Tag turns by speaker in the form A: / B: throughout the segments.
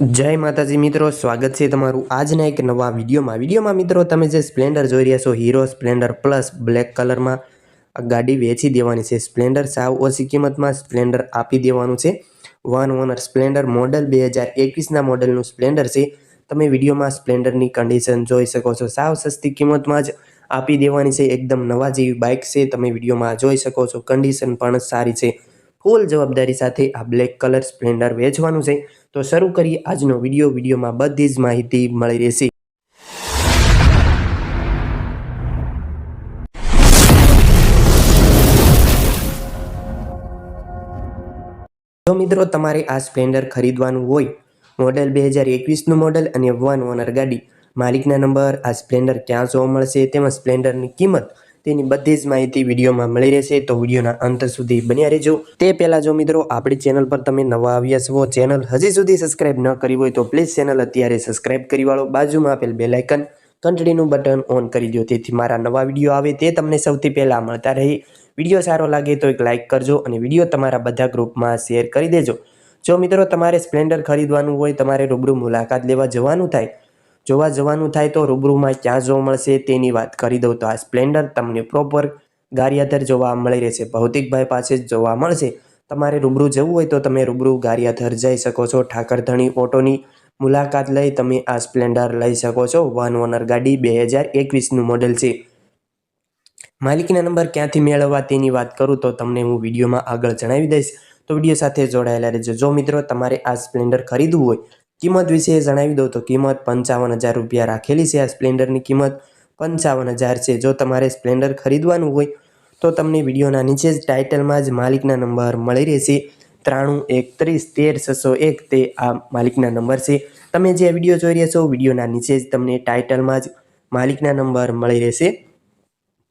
A: જય માતાજી મિત્રો, સ્વાગત છે તમારું આજના એક નવા વિડીયોમાં. વિડીયોમાં મિત્રો, તમે જે સ્પ્લેન્ડર જોઈ રહ્યા છો હીરો સ્પ્લેન્ડર પ્લસ બ્લેક કલરમાં ગાડી વેચી દેવાની છે. સ્પ્લેન્ડર સાવ ઓછી કિંમતમાં સ્પ્લેન્ડર આપી દેવાનું છે. વન ઓનર સ્પ્લેન્ડર મોડલ બે હજાર એકવીસના મોડલનું સ્પ્લેન્ડર છે. તમે વિડીયોમાં સ્પ્લેન્ડરની કન્ડિશન જોઈ શકો છો. સાવ સસ્તી કિંમતમાં જ આપી દેવાની છે. એકદમ નવા જેવી બાઇક છે. તમે વિડીયોમાં જોઈ શકો છો. કન્ડિશન પણ સારી છે. ફૂલ જવાબદારી સાથે આ બ્લેક કલર સ્પ્લેન્ડર વેચવાનું છે. તો શરૂ કરીએ આજનો વીડિયો. વિડીયોમાં બધી જ માહિતી મળી રહેશે. જો મિત્રો, તમારે આ સ્પ્લેન્ડર ખરીદવાનું હોય, મોડલ બે હજાર એકવીસનું મોડલ અને વન ઓનર ગાડી, માલિકના નંબર, આ સ્પ્લેન્ડર ક્યાં જોવા મળશે, તેમજ સ્પ્લેન્ડરની કિંમત તેની બધી જ માહિતી વિડીયોમાં મળી રહેશે. તો વિડીયોના અંત સુધી બન્યા રહેજો. તે પહેલાં જો મિત્રો, આપણી ચેનલ પર તમે નવા આવ્યા છો, ચેનલ હજી સુધી સબસ્ક્રાઇબ ન કરી હોય તો પ્લીઝ ચેનલ અત્યારે સબસ્ક્રાઇબ કરી વાળો. બાજુમાં આપેલ બે લાઇકન ઘંટડીનું બટન ઓન કરી દો તેથી મારા નવા વીડિયો આવે તે તમને સૌથી પહેલાં મળતા રહે. વીડિયો સારો લાગે તો એક લાઇક કરજો અને વીડિયો તમારા બધા ગ્રુપમાં શેર કરી દેજો. જો મિત્રો, તમારે સ્પ્લેન્ડર ખરીદવાનું હોય, તમારે રૂબરૂ મુલાકાત લેવા જવાનું થાય જોવા જવાનું થાય તો રૂબરૂમાં ક્યાં જોવા મળશે તેની વાત કરી દઉં તો આ સ્પ્લેન્ડર તમને પ્રોપર ગારિયાધર જોવા મળી રહેશે. ભૌતિકભાઈ પાસે જ જોવા મળશે. તમારે રૂબરૂ જવું હોય તો તમે રૂબરૂ ગારિયાધર જઈ શકો છો. ઠાકરધણી ઓટોની મુલાકાત લઈ તમે આ સ્પ્લેન્ડર લઈ શકો છો. વન ઓનર ગાડી બે હજાર એકવીસનું મોડેલ છે. માલિકીના નંબર ક્યાંથી મેળવવા તેની વાત કરું તો તમને હું વિડીયોમાં આગળ જણાવી દઈશ. તો વીડિયો સાથે જોડાયેલા રહેજો. જો મિત્રો તમારે આ સ્પ્લેન્ડર ખરીદવું હોય કિંમત વિશે જણાવી દઉં તો કિંમત પંચાવન હજાર રૂપિયા રાખેલી છે આ સ્પ્લેન્ડરની કિંમત પંચાવન હજાર છે. જો તમારે સ્પ્લેન્ડર ખરીદવાનું હોય તો તમને વિડીયોના નીચે જ ટાઇટલમાં જ માલિકના નંબર મળી રહેશે. ત્રાણું, એકત્રીસ, તેર, છસો એક તે આ માલિકના નંબર છે. તમે જે વીડિયો જોઈ રહ્યા છો વિડીયોના નીચે જ તમને ટાઇટલમાં જ માલિકના નંબર મળી રહેશે.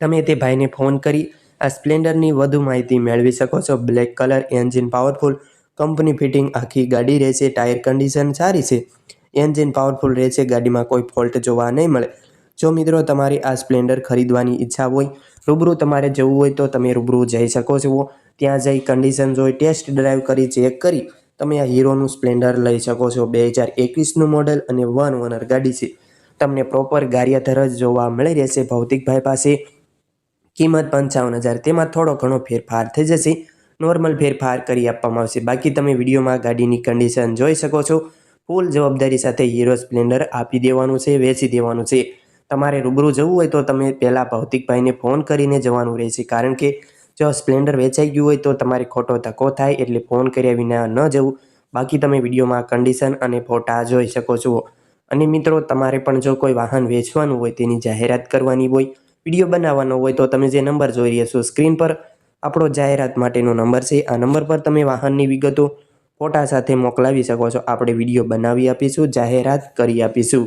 A: તમે તે ભાઈને ફોન કરી આ સ્પ્લેન્ડરની વધુ માહિતી મેળવી શકો છો. Black colour, engine, powerful company fitting, આખી ગાડી રહેશે, ટાયર કન્ડિશન સારી છે, એન્જિન પાવરફુલ રહેશે, ગાડીમાં કોઈ ફોલ્ટ જોવા નહીં મળે. જો મિત્રો તમારી આ સ્પ્લેન્ડર ખરીદવાની ઈચ્છા હોય, રૂબરૂ તમારે જવું હોય તો તમે રૂબરૂ જઈ શકો છો. ત્યાં જઈ કન્ડિશન જોઈ ટેસ્ટ ડ્રાઈવ કરી ચેક કરી, તમે આ હીરોનું સ્પ્લેન્ડર લઈ શકો છો. બે હજાર એકવીસનું મોડલ અને વન ઓનર ગાડી છે. તમને પ્રોપર ગારિયાધર જ જોવા મળી રહેશે ભૌતિકભાઈ પાસે. કિંમત પંચાવન હજાર, તેમાં થોડો ઘણો ફેરફાર થઈ જશે. નોર્મલ ફેરફાર કરી આપવામાં આવશે. બાકી તમે વિડીયોમાં ગાડીની કન્ડિશન જોઈ શકો છો. ફૂલ જવાબદારી સાથે હીરો સ્પ્લેન્ડર આપી દેવાનું છે, વેચી દેવાનું છે. તમારે રૂબરૂ જવું હોય તો તમે પહેલાં ભૌતિકભાઈને ફોન કરીને જવાનું રહેશે. કારણ કે જો સ્પ્લેન્ડર વેચાઈ ગયું હોય તો તમારે ખોટો ધક્કો થાય એટલે ફોન કર્યા વિના ન જવું. બાકી તમે વિડીયોમાં કન્ડિશન અને ફોટા જોઈ શકો છો. અને મિત્રો, તમારે પણ જો કોઈ વાહન વેચવાનું હોય તેની જાહેરાત કરવાની હોય, વીડિયો બનાવવાનો હોય તો તમે જે નંબર જોઈ રહ્યા છો સ્ક્રીન પર આપણો જાહેરાત માટેનો નંબર છે. આ નંબર પર તમે વાહનની વિગતો, ફોટા સાથે મોકલાવી શકો છો. આપણે વીડિયો બનાવી આપીશું, જાહેરાત કરી આપીશું.